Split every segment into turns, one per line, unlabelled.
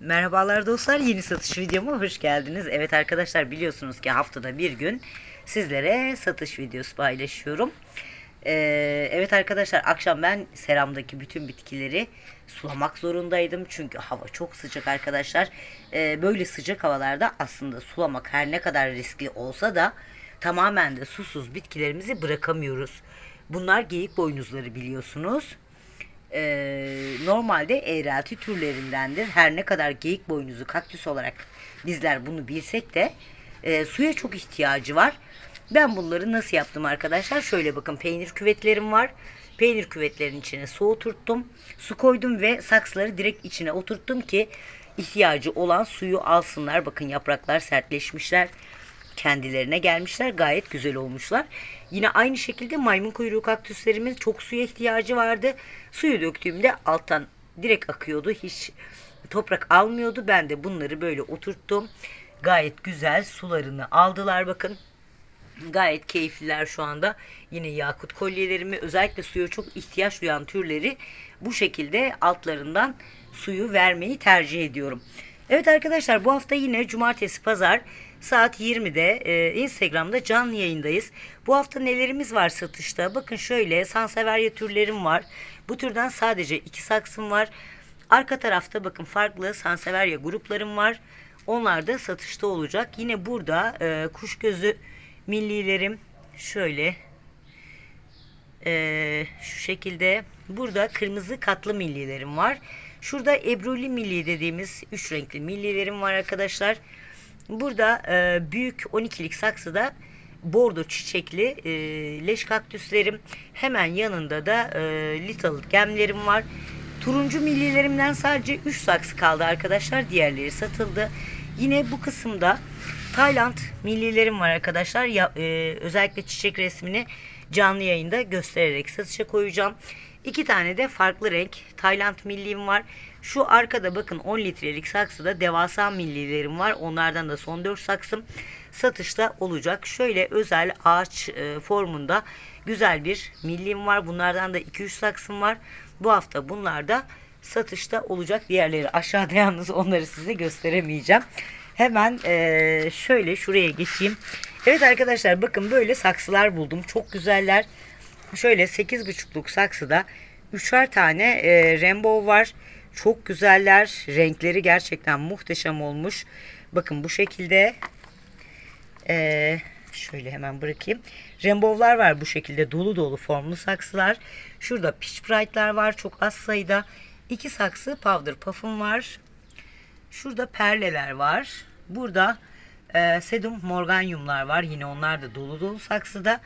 Merhabalar dostlar yeni satış videoma hoş geldiniz. Evet arkadaşlar biliyorsunuz ki haftada bir gün sizlere satış videosu paylaşıyorum. Ee, evet arkadaşlar akşam ben seramdaki bütün bitkileri sulamak zorundaydım. Çünkü hava çok sıcak arkadaşlar. Ee, böyle sıcak havalarda aslında sulamak her ne kadar riskli olsa da tamamen de susuz bitkilerimizi bırakamıyoruz. Bunlar geyik boynuzları biliyorsunuz e, normalde eğrelti türlerindendir. Her ne kadar geyik boynuzu kaktüs olarak bizler bunu bilsek de e, suya çok ihtiyacı var. Ben bunları nasıl yaptım arkadaşlar? Şöyle bakın peynir küvetlerim var. Peynir küvetlerin içine su oturttum. Su koydum ve saksıları direkt içine oturttum ki ihtiyacı olan suyu alsınlar. Bakın yapraklar sertleşmişler kendilerine gelmişler. Gayet güzel olmuşlar. Yine aynı şekilde maymun kuyruğu kaktüslerimiz çok suya ihtiyacı vardı. Suyu döktüğümde alttan direkt akıyordu. Hiç toprak almıyordu. Ben de bunları böyle oturttum. Gayet güzel sularını aldılar bakın. Gayet keyifliler şu anda. Yine yakut kolyelerimi özellikle suya çok ihtiyaç duyan türleri bu şekilde altlarından suyu vermeyi tercih ediyorum. Evet arkadaşlar bu hafta yine cumartesi pazar saat 20'de e, Instagram'da canlı yayındayız. Bu hafta nelerimiz var satışta? Bakın şöyle Sanseverya türlerim var. Bu türden sadece iki saksım var. Arka tarafta bakın farklı Sanseverya gruplarım var. Onlar da satışta olacak. Yine burada e, kuş gözü millilerim şöyle e, şu şekilde burada kırmızı katlı millilerim var. Şurada ebruli milli dediğimiz üç renkli millilerim var arkadaşlar. Burada e, büyük 12'lik saksıda bordo çiçekli e, leş kaktüslerim. Hemen yanında da e, little gemlerim var. Turuncu millilerimden sadece 3 saksı kaldı arkadaşlar. Diğerleri satıldı. Yine bu kısımda Tayland millilerim var arkadaşlar. Ya, e, özellikle çiçek resmini canlı yayında göstererek satışa koyacağım. İki tane de farklı renk Tayland milliğim var. Şu arkada bakın 10 litrelik saksıda devasa millilerim var. Onlardan da son 4 saksım satışta olacak. Şöyle özel ağaç e, formunda güzel bir milliğim var. Bunlardan da 2-3 saksım var. Bu hafta bunlar da satışta olacak. Diğerleri aşağıda yalnız onları size gösteremeyeceğim. Hemen e, şöyle şuraya geçeyim. Evet arkadaşlar bakın böyle saksılar buldum. Çok güzeller. Şöyle 8,5'luk saksıda üçer tane e, rainbow var. Çok güzeller. Renkleri gerçekten muhteşem olmuş. Bakın bu şekilde. E, şöyle hemen bırakayım. Rainbow'lar var bu şekilde dolu dolu formlu saksılar. Şurada Peach Bright'lar var çok az sayıda. İki saksı Powder Puff'um var. Şurada perleler var. Burada e, Sedum Morganium'lar var. Yine onlar da dolu dolu saksıda.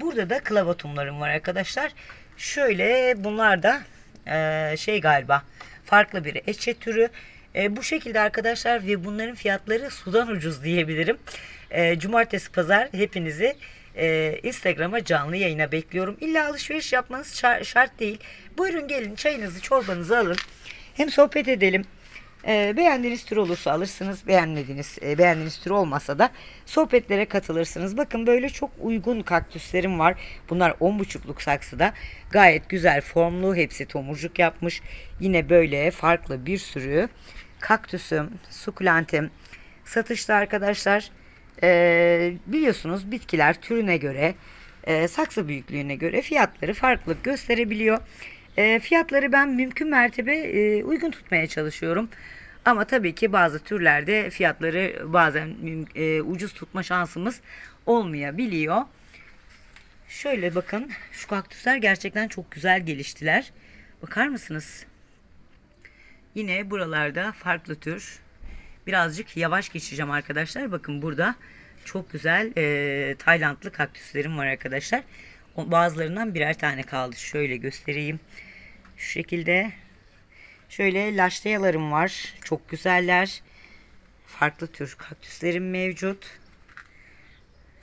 Burada da klavatumlarım var arkadaşlar. Şöyle bunlar da e, şey galiba farklı bir eçe türü. E, bu şekilde arkadaşlar ve bunların fiyatları sudan ucuz diyebilirim. E, cumartesi pazar hepinizi e, Instagram'a canlı yayına bekliyorum. İlla alışveriş yapmanız şar- şart değil. Buyurun gelin çayınızı çorbanızı alın. Hem sohbet edelim. E, beğendiğiniz tür olursa alırsınız. Beğenmediğiniz, e, beğendiğiniz tür olmasa da sohbetlere katılırsınız. Bakın böyle çok uygun kaktüslerim var. Bunlar 10,5'luk saksıda. Gayet güzel formlu. Hepsi tomurcuk yapmış. Yine böyle farklı bir sürü kaktüsüm, sukulentim satışta arkadaşlar. E, biliyorsunuz bitkiler türüne göre, e, saksı büyüklüğüne göre fiyatları farklılık gösterebiliyor. E, fiyatları ben mümkün mertebe e, uygun tutmaya çalışıyorum. Ama tabii ki bazı türlerde fiyatları bazen e, ucuz tutma şansımız olmayabiliyor. Şöyle bakın şu kaktüsler gerçekten çok güzel geliştiler. Bakar mısınız? Yine buralarda farklı tür. Birazcık yavaş geçeceğim arkadaşlar. Bakın burada çok güzel e, Taylandlı kaktüslerim var arkadaşlar. O- Bazılarından birer tane kaldı. Şöyle göstereyim. Şu şekilde. Şöyle laşteyalarım var. Çok güzeller. Farklı tür kaktüslerim mevcut.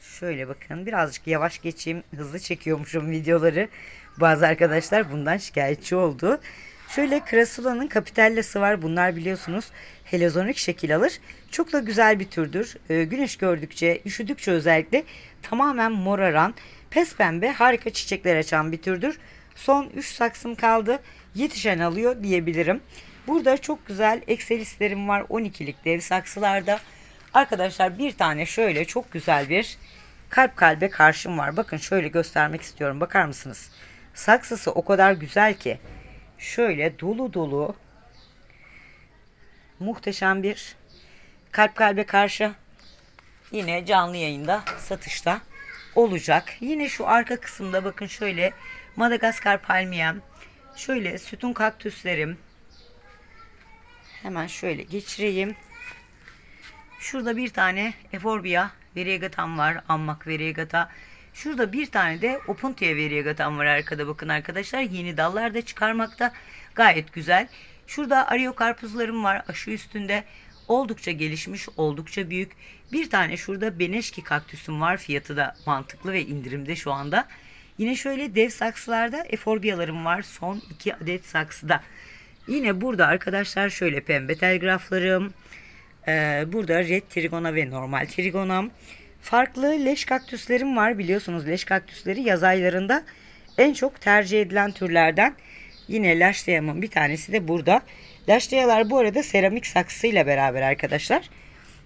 Şöyle bakın birazcık yavaş geçeyim. Hızlı çekiyormuşum videoları. Bazı arkadaşlar bundan şikayetçi oldu. Şöyle Crasula'nın kapitellası var. Bunlar biliyorsunuz helezonik şekil alır. Çok da güzel bir türdür. Ee, güneş gördükçe, üşüdükçe özellikle tamamen moraran, pes pembe harika çiçekler açan bir türdür. Son 3 saksım kaldı. Yetişen alıyor diyebilirim. Burada çok güzel ekselislerim var 12'lik dev saksılarda. Arkadaşlar bir tane şöyle çok güzel bir kalp kalbe karşım var. Bakın şöyle göstermek istiyorum. Bakar mısınız? Saksısı o kadar güzel ki. Şöyle dolu dolu muhteşem bir kalp kalbe karşı yine canlı yayında satışta olacak. Yine şu arka kısımda bakın şöyle Madagaskar palmiyem, şöyle sütun kaktüslerim. Hemen şöyle geçireyim. Şurada bir tane Eforbia variegatam var. Ammak variegata. Şurada bir tane de Opuntia variegatam var arkada bakın arkadaşlar. Yeni dallar da çıkarmakta. Gayet güzel. Şurada Ario karpuzlarım var aşı üstünde. Oldukça gelişmiş, oldukça büyük. Bir tane şurada Beneşki kaktüsüm var. Fiyatı da mantıklı ve indirimde şu anda. Yine şöyle dev saksılarda eforbiyalarım var. Son iki adet saksıda. Yine burada arkadaşlar şöyle pembe telgraflarım. Ee, burada red trigona ve normal trigonam. Farklı leş kaktüslerim var. Biliyorsunuz leş kaktüsleri yaz aylarında en çok tercih edilen türlerden. Yine laşteyamın bir tanesi de burada. Laşteyalar bu arada seramik saksıyla beraber arkadaşlar.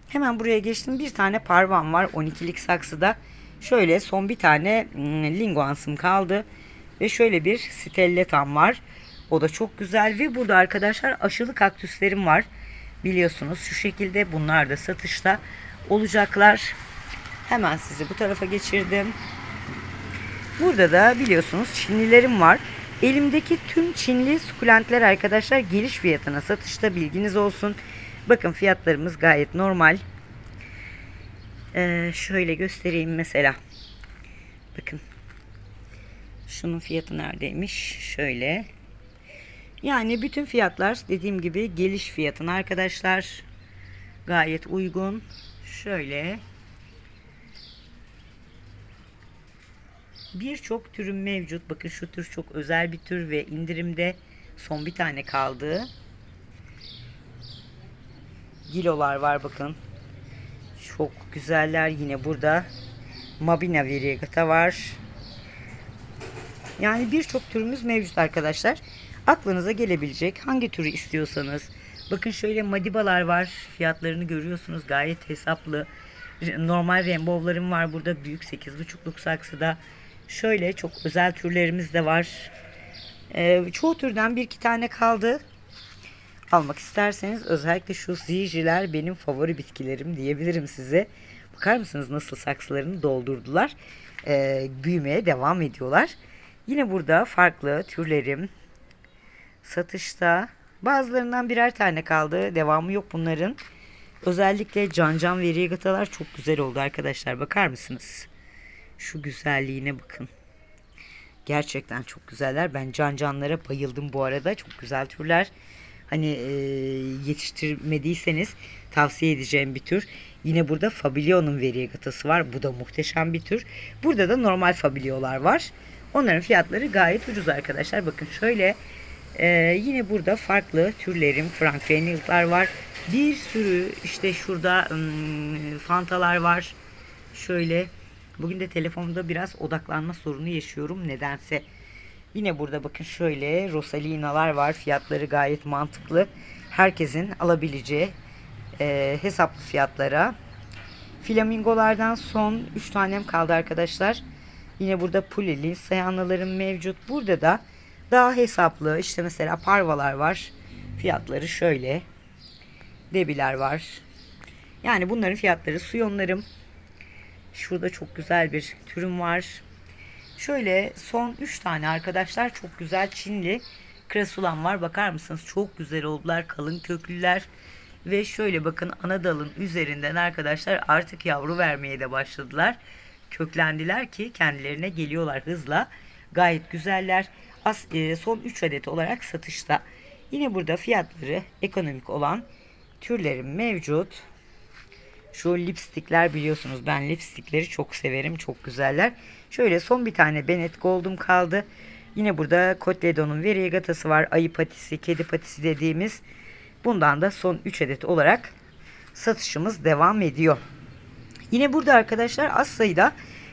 Hemen buraya geçtim. Bir tane parvan var 12'lik saksıda. Şöyle son bir tane hmm, linguansım kaldı. Ve şöyle bir stelletam var. O da çok güzel ve burada arkadaşlar aşılı kaktüslerim var. Biliyorsunuz şu şekilde bunlar da satışta olacaklar. Hemen sizi bu tarafa geçirdim. Burada da biliyorsunuz Çinlilerim var. Elimdeki tüm Çinli sukulentler arkadaşlar geliş fiyatına satışta bilginiz olsun. Bakın fiyatlarımız gayet normal. Ee, şöyle göstereyim mesela. Bakın. Şunun fiyatı neredeymiş? Şöyle. Yani bütün fiyatlar dediğim gibi geliş fiyatına arkadaşlar. Gayet uygun. Şöyle. Birçok türün mevcut. Bakın şu tür çok özel bir tür ve indirimde son bir tane kaldı. Gilolar var bakın. Çok güzeller. Yine burada Mabina variegata var. Yani birçok türümüz mevcut arkadaşlar. Aklınıza gelebilecek hangi türü istiyorsanız. Bakın şöyle madibalar var. Fiyatlarını görüyorsunuz. Gayet hesaplı. Normal rainbow'larım var burada. Büyük 8,5'luk saksıda. Şöyle çok özel türlerimiz de var. Ee, çoğu türden bir iki tane kaldı. Almak isterseniz özellikle şu zijiler benim favori bitkilerim diyebilirim size. Bakar mısınız nasıl saksılarını doldurdular. Ee, büyümeye devam ediyorlar. Yine burada farklı türlerim satışta. Bazılarından birer tane kaldı. Devamı yok bunların. Özellikle Can Can ve Rigatalar çok güzel oldu arkadaşlar. Bakar mısınız? Şu güzelliğine bakın. Gerçekten çok güzeller. Ben can canlara bayıldım bu arada. Çok güzel türler. Hani e, yetiştirmediyseniz tavsiye edeceğim bir tür. Yine burada Fabilio'nun variegatası var. Bu da muhteşem bir tür. Burada da normal Fabilio'lar var. Onların fiyatları gayet ucuz arkadaşlar. Bakın şöyle e, yine burada farklı türlerim Frank Reynolds'lar var. Bir sürü işte şurada ım, Fantalar var. Şöyle Bugün de telefonda biraz odaklanma sorunu yaşıyorum nedense. Yine burada bakın şöyle Rosalinalar var. Fiyatları gayet mantıklı. Herkesin alabileceği e, hesaplı fiyatlara. Flamingolardan son 3 tanem kaldı arkadaşlar. Yine burada puleli sayanlalarım mevcut. Burada da daha hesaplı işte mesela parvalar var. Fiyatları şöyle. Debiler var. Yani bunların fiyatları suyonlarım Şurada çok güzel bir türüm var. Şöyle son 3 tane arkadaşlar çok güzel Çinli krasulan var. Bakar mısınız? Çok güzel oldular. Kalın köklüler. Ve şöyle bakın ana dalın üzerinden arkadaşlar artık yavru vermeye de başladılar. Köklendiler ki kendilerine geliyorlar hızla. Gayet güzeller. As, e, son 3 adet olarak satışta. Yine burada fiyatları ekonomik olan türlerim mevcut. Şu lipstikler biliyorsunuz ben lipstikleri çok severim. Çok güzeller. Şöyle son bir tane Bennett Gold'um kaldı. Yine burada Kotledon'un variegatası var. Ayı patisi, kedi patisi dediğimiz. Bundan da son 3 adet olarak satışımız devam ediyor. Yine burada arkadaşlar az sayıda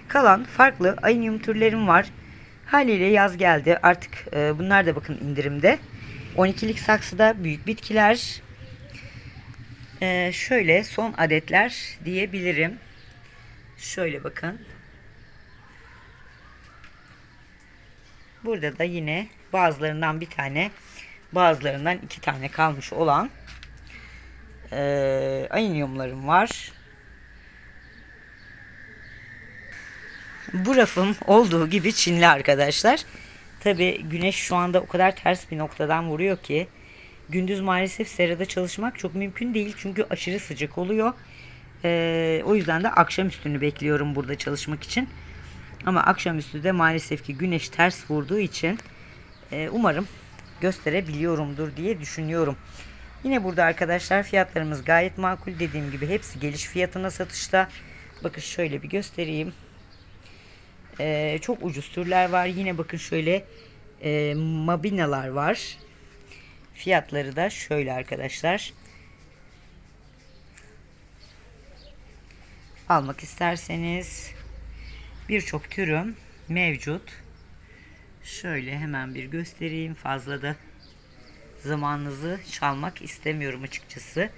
kalan farklı aynium türlerim var. Haliyle yaz geldi. Artık e, bunlar da bakın indirimde. 12'lik saksıda büyük bitkiler. Ee, şöyle son adetler diyebilirim. Şöyle bakın. Burada da yine bazılarından bir tane, bazılarından iki tane kalmış olan e, ayonyumlarım var. Bu rafım olduğu gibi Çinli arkadaşlar. Tabi güneş şu anda o kadar ters bir noktadan vuruyor ki gündüz maalesef serada çalışmak çok mümkün değil. Çünkü aşırı sıcak oluyor. Ee, o yüzden de akşam üstünü bekliyorum burada çalışmak için. Ama akşamüstü de maalesef ki güneş ters vurduğu için e, umarım gösterebiliyorumdur diye düşünüyorum. Yine burada arkadaşlar fiyatlarımız gayet makul. Dediğim gibi hepsi geliş fiyatına satışta. Bakın şöyle bir göstereyim. Ee, çok ucuz türler var. Yine bakın şöyle e, mabinalar var. Fiyatları da şöyle arkadaşlar. Almak isterseniz birçok türüm mevcut. Şöyle hemen bir göstereyim. Fazla da zamanınızı çalmak istemiyorum açıkçası.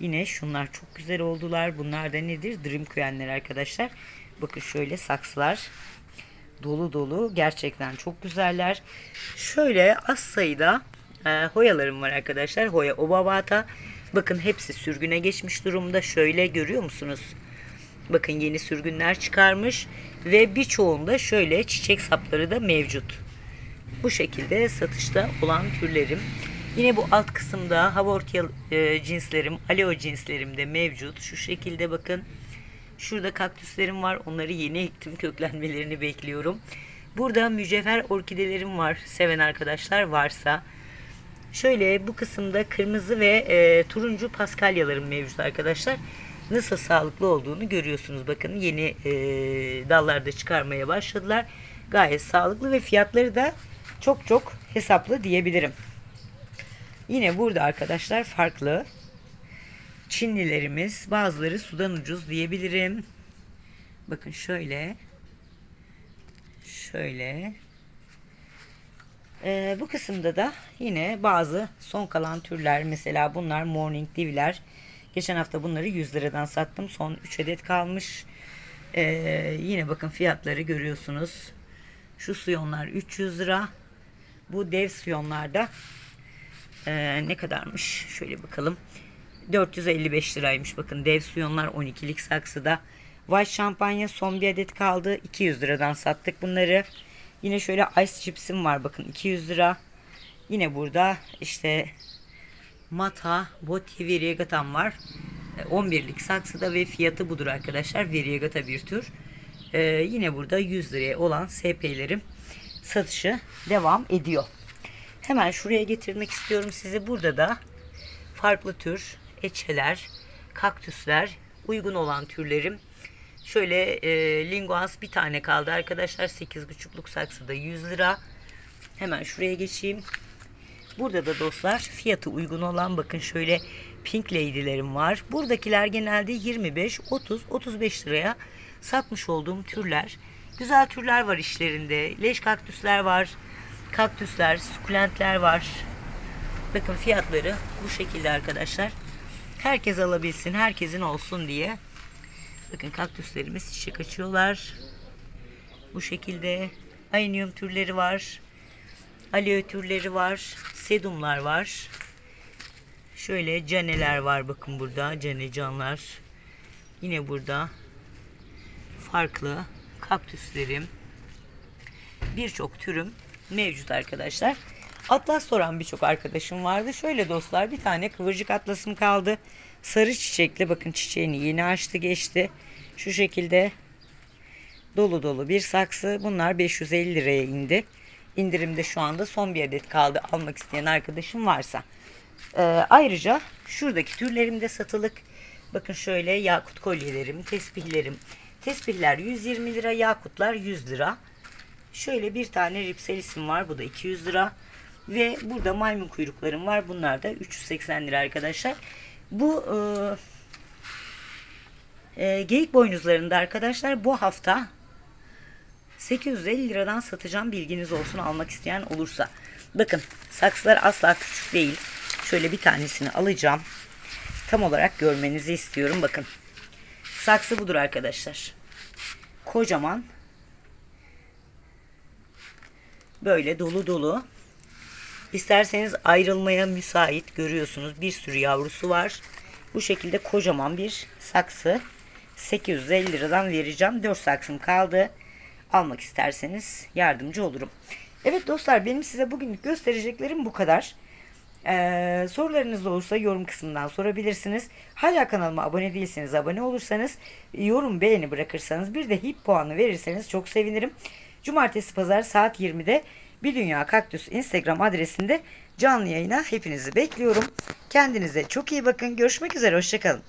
Yine şunlar çok güzel oldular. Bunlar da nedir? Dream Queen'ler arkadaşlar. Bakın şöyle saksılar dolu dolu. Gerçekten çok güzeller. Şöyle az sayıda e, hoyalarım var arkadaşlar. Hoya Obabata. Bakın hepsi sürgüne geçmiş durumda. Şöyle görüyor musunuz? Bakın yeni sürgünler çıkarmış. Ve birçoğunda şöyle çiçek sapları da mevcut. Bu şekilde satışta olan türlerim. Yine bu alt kısımda havortia e, cinslerim, aleo cinslerim de mevcut. Şu şekilde bakın. Şurada kaktüslerim var. Onları yeni ektim. Köklenmelerini bekliyorum. Burada mücevher orkidelerim var. Seven arkadaşlar varsa. Şöyle bu kısımda kırmızı ve e, turuncu paskalyalarım mevcut arkadaşlar. Nasıl sağlıklı olduğunu görüyorsunuz. Bakın yeni e, dallarda çıkarmaya başladılar. Gayet sağlıklı ve fiyatları da çok çok hesaplı diyebilirim. Yine burada arkadaşlar farklı Çinlilerimiz bazıları sudan ucuz diyebilirim. Bakın şöyle. Şöyle. Ee, bu kısımda da yine bazı son kalan türler mesela bunlar morning divler. Geçen hafta bunları 100 liradan sattım. Son 3 adet kalmış. Ee, yine bakın fiyatları görüyorsunuz. Şu suyonlar 300 lira. Bu dev suyonlarda e, ne kadarmış? Şöyle bakalım. 455 liraymış. Bakın dev suyonlar 12'lik saksıda. White şampanya son bir adet kaldı. 200 liradan sattık bunları. Yine şöyle ice chipsim var. Bakın 200 lira. Yine burada işte Mata Boti Variegatam var. 11'lik saksıda ve fiyatı budur arkadaşlar. Variegata bir tür. Ee, yine burada 100 liraya olan SP'lerim satışı devam ediyor. Hemen şuraya getirmek istiyorum sizi. Burada da farklı tür eçeler, kaktüsler, uygun olan türlerim. Şöyle e, linguans bir tane kaldı arkadaşlar. 8,5'luk saksıda 100 lira. Hemen şuraya geçeyim. Burada da dostlar fiyatı uygun olan bakın şöyle pink lady'lerim var. Buradakiler genelde 25, 30, 35 liraya satmış olduğum türler. Güzel türler var işlerinde. Leş kaktüsler var. Kaktüsler, sukulentler var. Bakın fiyatları bu şekilde arkadaşlar. Herkes alabilsin, herkesin olsun diye. Bakın kaktüslerimiz çiçek açıyorlar. Bu şekilde aynium türleri var. Aloe türleri var. Sedumlar var. Şöyle caneler var bakın burada. Cane canlar. Yine burada farklı kaktüslerim. Birçok türüm mevcut arkadaşlar. Atlas soran birçok arkadaşım vardı. Şöyle dostlar bir tane kıvırcık atlasım kaldı. Sarı çiçekli bakın çiçeğini yeni açtı geçti. Şu şekilde dolu dolu bir saksı. Bunlar 550 liraya indi. İndirimde şu anda son bir adet kaldı. Almak isteyen arkadaşım varsa. Ee, ayrıca şuradaki türlerim de satılık. Bakın şöyle yakut kolyelerim, tespihlerim. Tespihler 120 lira, yakutlar 100 lira. Şöyle bir tane ripselisim var. Bu da 200 lira. Ve burada maymun kuyruklarım var. Bunlar da 380 lira arkadaşlar. Bu e, e, geyik boynuzlarında arkadaşlar bu hafta 850 liradan satacağım bilginiz olsun almak isteyen olursa. Bakın saksılar asla küçük değil. Şöyle bir tanesini alacağım. Tam olarak görmenizi istiyorum. Bakın. Saksı budur arkadaşlar. Kocaman. Böyle dolu dolu. İsterseniz ayrılmaya müsait görüyorsunuz. Bir sürü yavrusu var. Bu şekilde kocaman bir saksı. 850 liradan vereceğim. 4 saksım kaldı. Almak isterseniz yardımcı olurum. Evet dostlar benim size bugünlük göstereceklerim bu kadar. Ee, sorularınız olursa yorum kısmından sorabilirsiniz. Hala kanalıma abone değilseniz abone olursanız yorum beğeni bırakırsanız bir de hip puanı verirseniz çok sevinirim. Cumartesi pazar saat 20'de bir Dünya Kaktüs Instagram adresinde canlı yayına hepinizi bekliyorum. Kendinize çok iyi bakın. Görüşmek üzere. Hoşçakalın.